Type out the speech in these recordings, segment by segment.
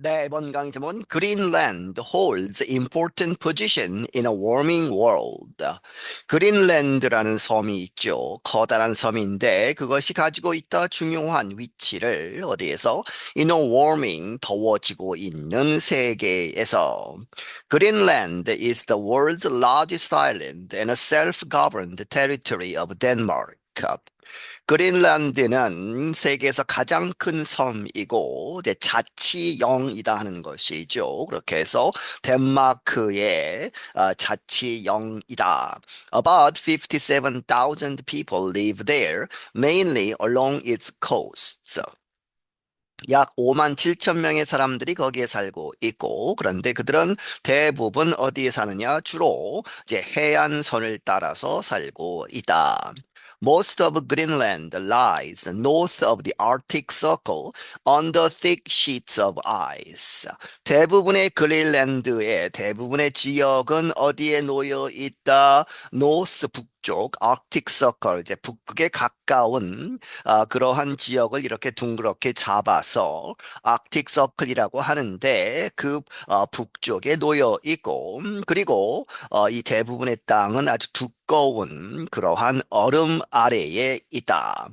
네, 이번 강의 제목은 Greenland holds important position in a warming world. 그린랜드라는 섬이 있죠. 커다란 섬인데 그것이 가지고 있다 중요한 위치를 어디에서 in a warming 더워지고 있는 세계에서 Greenland is the world's largest island and a self-governed territory of Denmark. 그린란드는 세계에서 가장 큰 섬이고 이제 자치령이다 하는 것이죠. 그렇게 해서 덴마크의 어, 자치령이다. About 57,000 people live there, mainly along its coasts. 약 5만 7천 명의 사람들이 거기에 살고 있고 그런데 그들은 대부분 어디에 사느냐 주로 이제 해안선을 따라서 살고 있다. Most of Greenland lies north of the Arctic Circle under thick sheets of ice. 대부분의 그린랜드의 대부분의 지역은 어디에 놓여 있다? 노스 북쪽 아크틱 서클 이제 북극에 가까운 아, 그러한 지역을 이렇게 둥그렇게 잡아서 아크틱 서클이라고 하는데 그 어, 북쪽에 놓여 있고 음, 그리고 어, 이 대부분의 땅은 아주 두꺼운 그러한 얼음 아래에 있다.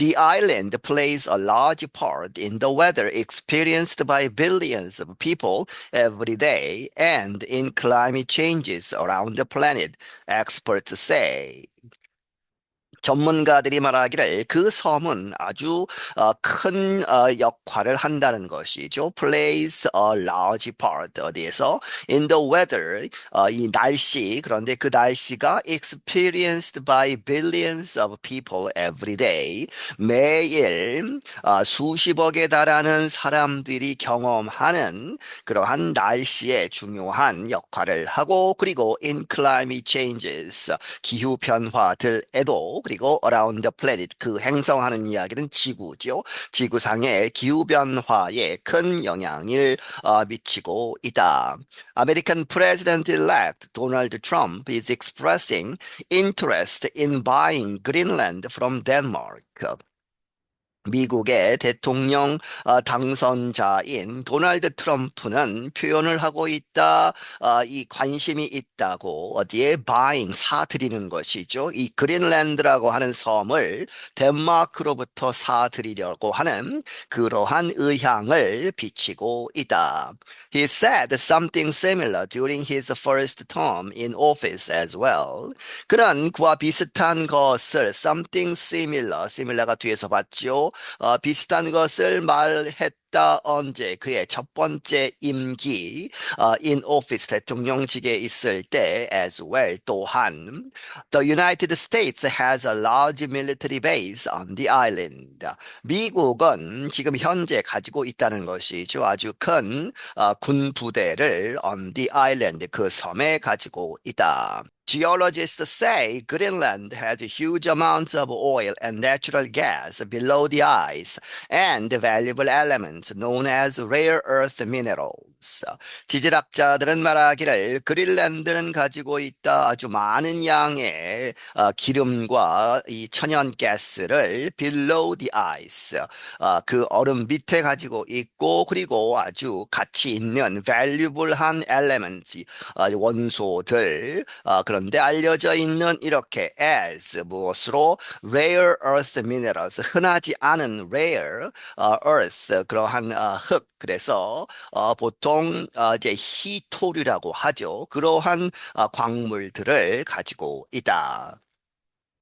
The island plays a large part in the weather experienced by billions of people every day and in climate changes around the planet, experts say. 전문가들이 말하기를 그 섬은 아주 어, 큰 어, 역할을 한다는 것이죠. Plays a large part 어디에서? In the weather 어, 이 날씨. 그런데 그 날씨가 experienced by billions of people every day. 매일 어, 수십억에 달하는 사람들이 경험하는 그러한 날씨의 중요한 역할을 하고 그리고 in climate changes 기후 변화들에도 그리고 around the planet 그 행성하는 이야기는 지구죠. 지구상의 기후 변화에 큰 영향을 어, 미치고 있다. American President-elect Donald Trump is expressing interest in buying Greenland from Denmark. 미국의 대통령 어, 당선자인 도널드 트럼프는 표현을 하고 있다. 어, 이 관심이 있다고 어디에 buying 사들이는 것이죠. 이 그린랜드라고 하는 섬을 덴마크로부터 사들이려고 하는 그러한 의향을 비치고 있다. He said something similar during his first term in office as well. 그런 그와 비슷한 것을 something similar, similar가 뒤에서 봤죠. 어, 비슷한 것을 말했 있다 언제 그의 첫 번째 임기 어, in office 대통령직에 있을 때 as well 또한 the United States has a large military base on the island. 미국은 지금 현재 가지고 있다는 것이죠. 아주 큰 어, 군부대를 on the island 그 섬에 가지고 있다. Geologists say Greenland has huge amounts of oil and natural gas below the ice and valuable elements known as rare earth minerals. 지질학자들은 말하기를 그린랜드는 가지고 있다 아주 많은 양의 어, 기름과 이 천연 가스를 below the ice 어, 그 얼음 밑에 가지고 있고 그리고 아주 가치 있는 valuable한 elements 어, 원소들 그런 그런데 알려져 있는 이렇게 as 무엇으로 rare earth minerals 흔하지 않은 rare 어, earth 그러한 어, 흙 그래서 어, 보통 어, 이제 희토류라고 하죠. 그러한 어, 광물들을 가지고 있다.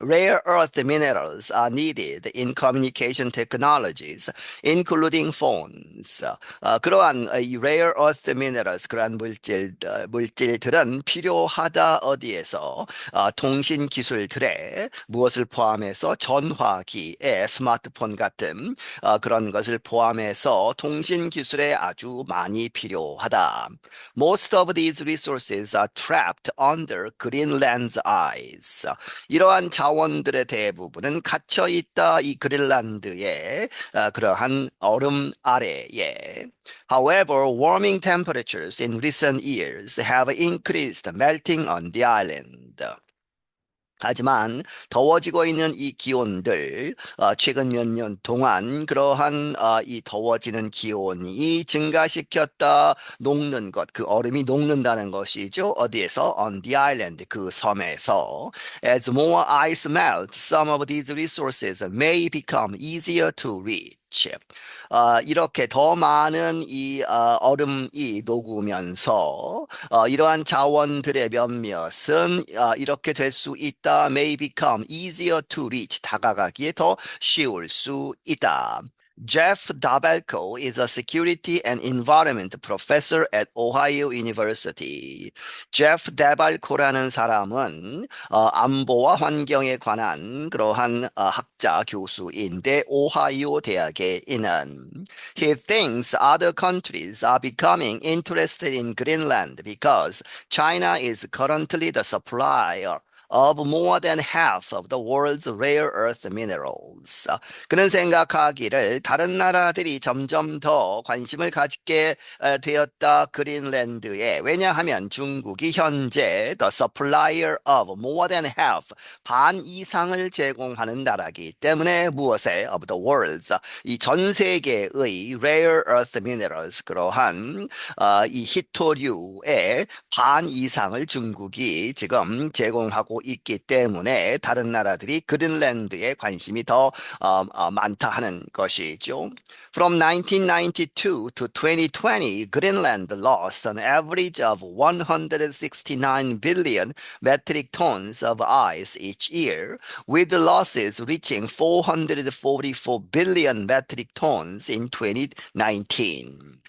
Rare earth minerals are needed in communication technologies, including phones. 어, 그러한 이 rare earth minerals, 그러한 물질, 어, 물질들은 필요하다 어디에서 어, 통신 기술들에 무엇을 포함해서 전화기에 스마트폰 같은 어, 그런 것을 포함해서 통신 기술에 아주 많이 필요하다. Most of these resources are trapped under Greenland's ice. 이러한 자 자원들의 대부분은 갇혀 있다 이 그린란드의 어, 그러한 얼음 아래에. However, warming temperatures in recent years have increased melting on the island. 하지만 더워지고 있는 이 기온들, 어, 최근 몇 년 동안 그러한 어, 이 더워지는 기온이 증가시켰다 녹는 것, 그 얼음이 녹는다는 것이죠. 어디에서? On the island, 그 섬에서. As more ice melts, some of these resources may become easier to reach. 어, 이렇게 더 많은 이 어, 얼음이 녹으면서 어, 이러한 자원들의 몇몇은 어, 이렇게 될 수 있다. may become easier to reach. 다가가기에 더 쉬울 수 있다. Jeff Dabelko is a security and environment professor at Ohio University. Jeff Dabelko라는 사람은 어, 안보와 환경에 관한 그러한 어, 학자 교수인데 오하이오 대학에 있는 He thinks other countries are becoming interested in Greenland because China is currently the supplier of more than half of the world's rare earth minerals. 그는 생각하기를 다른 나라들이 점점 더 관심을 가지게 되었다 그린랜드에 왜냐하면 중국이 현재 the supplier of more than half 반 이상을 제공하는 나라기 때문에 무엇에 of the world's 이 전 세계의 rare earth minerals 그러한 어, 이 히토류의 반 이상을 중국이 지금 제공하고 있기 때문에 다른 나라들이 그린랜드에 관심이 더 어, 어, 많다 하는 것이죠. From 1992 to 2020, Greenland lost an average of 169 billion metric tons of ice each year, with losses reaching 444 billion metric tons in 2019.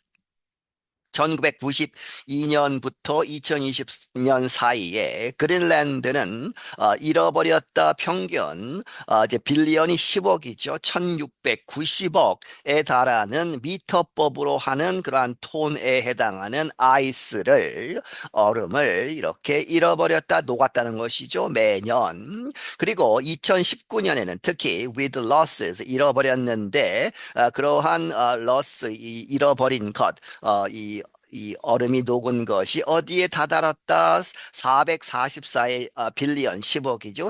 1992년부터 2020년 사이에 그린랜드는 어, 잃어버렸다 평균 어, 이제 빌리언이 10억이죠. 1690억에 달하는 미터법으로 하는 그러한 톤에 해당하는 아이스를 얼음을 이렇게 잃어버렸다 녹았다는 것이죠. 매년. 그리고 2019년에는 특히 with losses 잃어버렸는데 어, 그러한 어, loss 이 잃어버린 것, 어, 이, 이 얼음이 녹은 것이 어디에 다다랐다? 444의 어, 빌리언 10억이죠.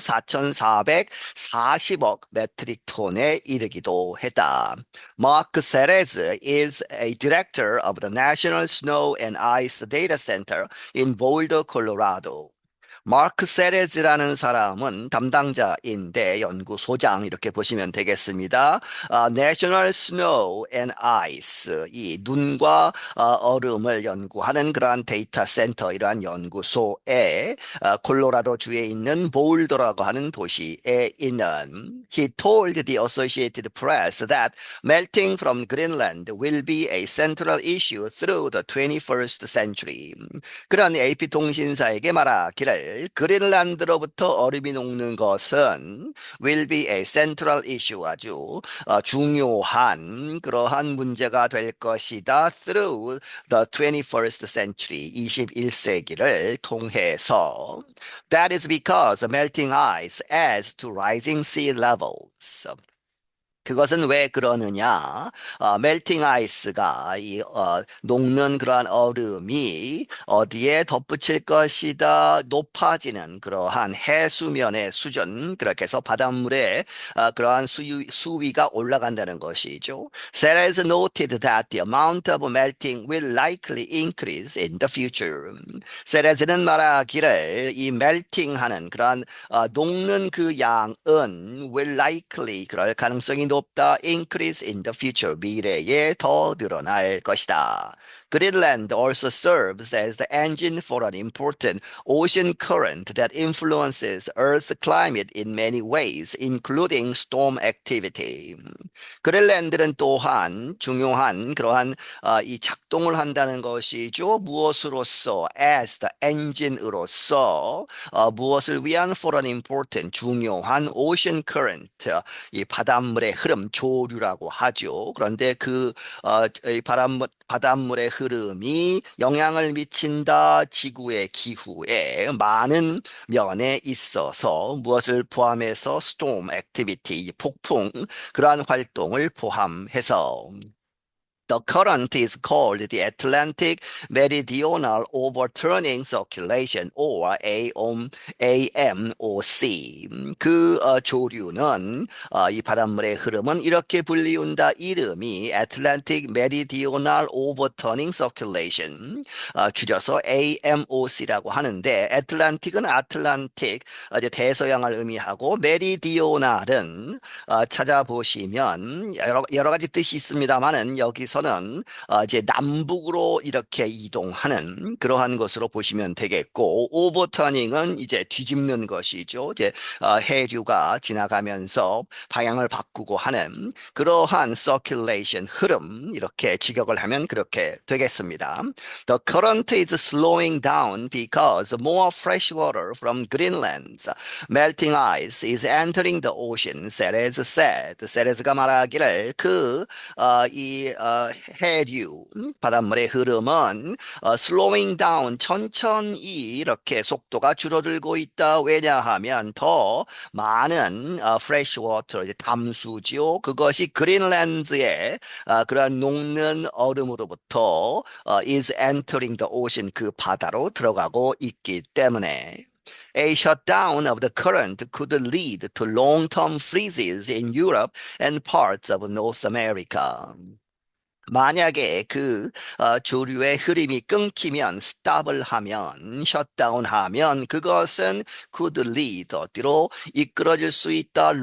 4,440억 메트릭 톤에 이르기도 했다. Mark Serez is a director of the National Snow and Ice Data Center in Boulder, Colorado. 마크 세레즈라는 사람은 담당자인데 연구소장 이렇게 보시면 되겠습니다. 아, National Snow and Ice 이 눈과 어, 얼음을 연구하는 그러한 데이터 센터 이러한 연구소에 어, 콜로라도 주에 있는 보울더라고 하는 도시에 있는 He told the Associated Press that melting from Greenland will be a central issue through the 21st century. 그런 AP 통신사에게 말하기를 그린란드로부터 얼음이 녹는 것은 will be a central issue 아주 어, 중요한 그러한 문제가 될 것이다 through the 21st century 21세기를 통해서 that is because melting ice adds to rising sea levels 그것은 왜 그러느냐? 어, 멜팅 아이스가 이 어, 녹는 그러한 얼음이 어디에 덧붙일 것이다 높아지는 그러한 해수면의 수준 그렇게 해서 바닷물의 어, 그러한 수유, 수위가 올라간다는 것이죠. Serres noted that the amount of melting will likely increase in the future. 세레즈는 말하기를 이 멜팅하는 그러한 어, 녹는 그 양은 will likely 그럴 가능성이 높다 increase in the future 미래에 더 늘어날 것이다. Greenland also serves as the engine for an important ocean current that influences Earth's climate in many ways, including storm activity. 그린랜드는 또한 중요한 그러한 어, 이 작동을 한다는 것이죠. 무엇으로서 as the engine으로서 어, 무엇을 위한 for an important 중요한 ocean current 이 바닷물의 흐름 조류라고 하죠. 그런데 그 어, 이 바닷물 바닷물의 흐름이 영향을 미친다 지구의 기후에 많은 면에 있어서 무엇을 포함해서 storm activity 폭풍 그러한 활동을 포함해서 The current is called the Atlantic Meridional Overturning Circulation or AMOC. 그 어, 조류는 어, 이 바닷물의 흐름은 이렇게 불리운다. 이름이 Atlantic Meridional Overturning Circulation 어, 줄여서 AMOC라고 하는데 애틀란틱은 아틀란틱 이제 대서양을 의미하고 메리디오날은 어, 찾아보시면 여러, 여러 가지 뜻이 있습니다만은 여기서 서는 어, 이제 남북으로 이렇게 이동하는 그러한 것으로 보시면 되겠고 오버터닝은 이제 뒤집는 것이죠. 이제 어, 해류가 지나가면서 방향을 바꾸고 하는 그러한 circulation 흐름 이렇게 직역을 하면 그렇게 되겠습니다. The current is slowing down because more fresh water from Greenland's melting ice is entering the ocean. 세레즈 said. 세레즈가 말하기를 그이 어, 어, 해류 바닷물의 흐름은 어, slowing down 천천히 이렇게 속도가 줄어들고 있다. 왜냐하면 더 많은 어, fresh water 이제 담수지요. 그것이 그린랜드의 어, 그러한 녹는 얼음으로부터 어, is entering the ocean 그 바다로 들어가고 있기 때문에 A shutdown of the current could lead to long-term freezes in Europe and parts of North America. 만약에 그 어, 조류의 흐름이 끊기면 스탑을 하면 셧다운하면 그것은 could lead 어디로 이끌어질 수 있다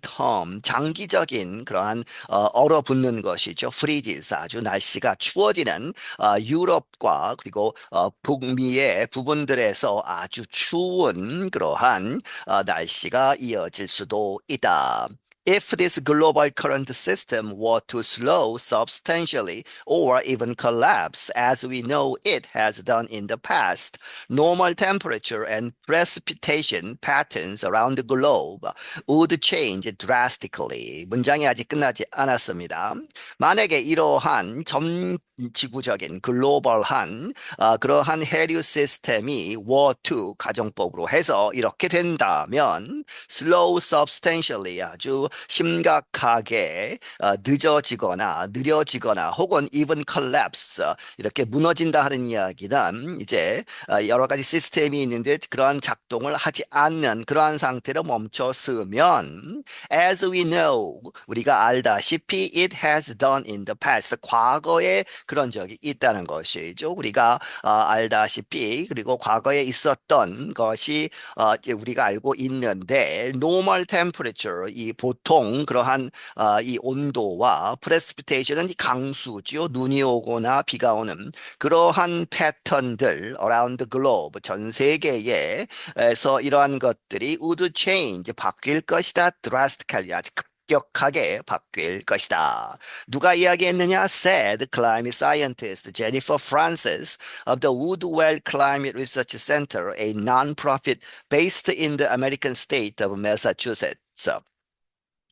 term 장기적인 그러한 어, 얼어붙는 것이죠 freezes 아주 날씨가 추워지는 어, 유럽과 그리고 어, 북미의 부분들에서 아주 추운 그러한 어, 날씨가 이어질 수도 있다. If this global current system were to slow substantially or even collapse as we know it has done in the past, normal temperature and precipitation patterns around the globe would change drastically. 문장이 아직 끝나지 않았습니다. 만약에 이러한 전 지구적인 글로벌한 어, 그러한 해류 시스템이 were to 가정법으로 해서 이렇게 된다면 slow substantially 아주 심각하게 어, 늦어지거나 느려지거나 혹은 even collapse 이렇게 무너진다 하는 이야기는 이제 어, 여러 가지 시스템이 있는데 그러한 작동을 하지 않는 그러한 상태로 멈췄으면 as we know 우리가 알다시피 it has done in the past 과거에 그런 적이 있다는 것이죠. 우리가 어, 알다시피 그리고 과거에 있었던 것이 어, 우리가 알고 있는데 normal temperature 이 보통 그러한 어, 이 온도와 precipitation은 이 강수지요. 눈이 오거나 비가 오는 그러한 패턴들 around the globe 전 세계에서 이러한 것들이 would change 바뀔 것이다 drastically 아주 급격하게 바뀔 것이다. 누가 이야기했느냐? said climate scientist Jennifer Francis of the Woodwell Climate Research Center, a non-profit based in the American state of Massachusetts.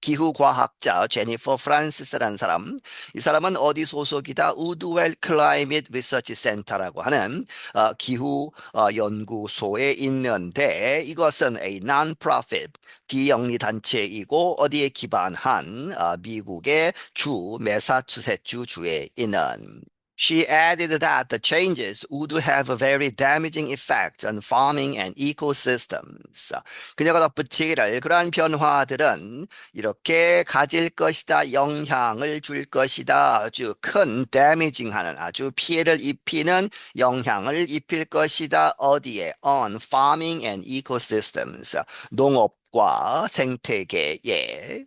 기후과학자 제니퍼 프란시스라는 사람. 이 사람은 어디 소속이다? 우드웰 클라이밋 리서치 센터라고 하는 어, 기후 어, 연구소에 있는데 이것은 a non-profit 비영리 단체이고 어디에 기반한 어, 미국의 주 매사추세츠 주에 있는 She added that the changes would have a very damaging effect on farming and ecosystems. 그녀가 덧붙이기를 그러한 변화들은 이렇게 가질 것이다, 영향을 줄 것이다, 아주 큰 damaging하는 아주 피해를 입히는 영향을 입힐 것이다. 어디에? On farming and ecosystems. 농업 과 생태계에.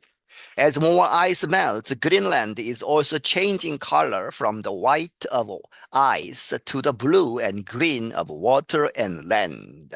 As more ice melts, Greenland is also changing color from the white of ice to the blue and green of water and land.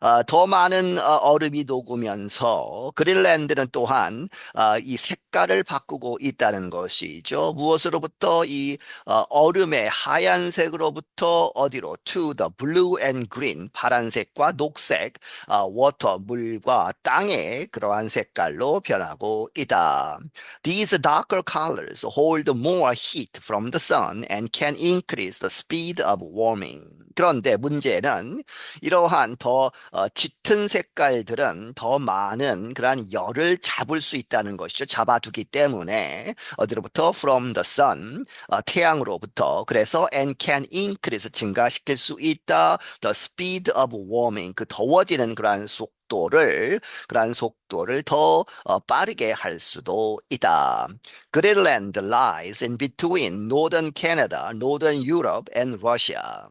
어, 더 많은 어, 얼음이 녹으면서 그린랜드는 또한 어, 이 색깔을 바꾸고 있다는 것이죠. 무엇으로부터 이 어, 얼음의 하얀색으로부터 어디로 to the blue and green 파란색과 녹색 어, water 물과 땅의 그러한 색깔로 변하고 있다. These darker colors hold more heat from the sun and can increase the speed of warming. 그런데 문제는 이러한 더 어, 짙은 색깔들은 더 많은 그러한 열을 잡을 수 있다는 것이죠. 잡아두기 때문에 어디로부터 from the sun 어, 태양으로부터 그래서 and can increase 증가시킬 수 있다. the speed of warming 그 더워지는 그러한 속도를 그러한 속도를 더 어, 빠르게 할 수도 있다. Greenland lies in between northern Canada, northern Europe and Russia.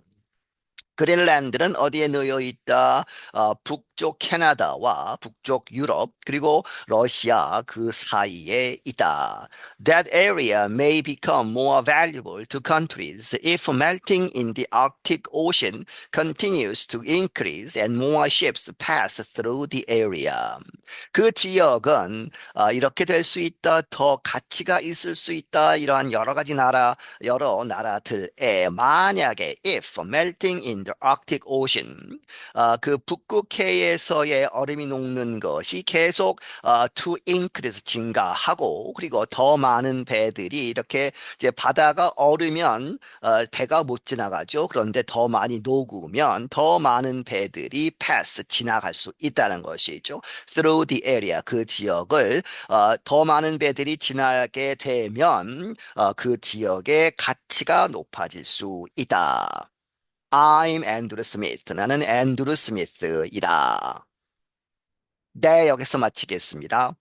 그린란드는 어디에 놓여 있다? 어, 북쪽 캐나다와 북쪽 유럽 그리고 러시아 그 사이에 있다. That area may become more valuable to countries if melting in the Arctic Ocean continues to increase and more ships pass through the area. 그 지역은 어, 이렇게 될 수 있다, 더 가치가 있을 수 있다 이러한 여러 가지 나라 여러 나라들에 만약에 if melting in the Arctic Ocean 어, 그 북극해에서의 얼음이 녹는 것이 계속 어, to increase 증가하고 그리고 더 많은 배들이 이렇게 이제 바다가 얼으면 어, 배가 못 지나가죠. 그런데 더 많이 녹으면 더 많은 배들이 pass 지나갈 수 있다는 것이죠. through the area 그 지역을 어, 더 많은 배들이 지나게 되면 어, 그 지역의 가치가 높아질 수 있다. I'm Andrew Smith. 나는 앤드루 스미스이다. 네, 여기서 마치겠습니다.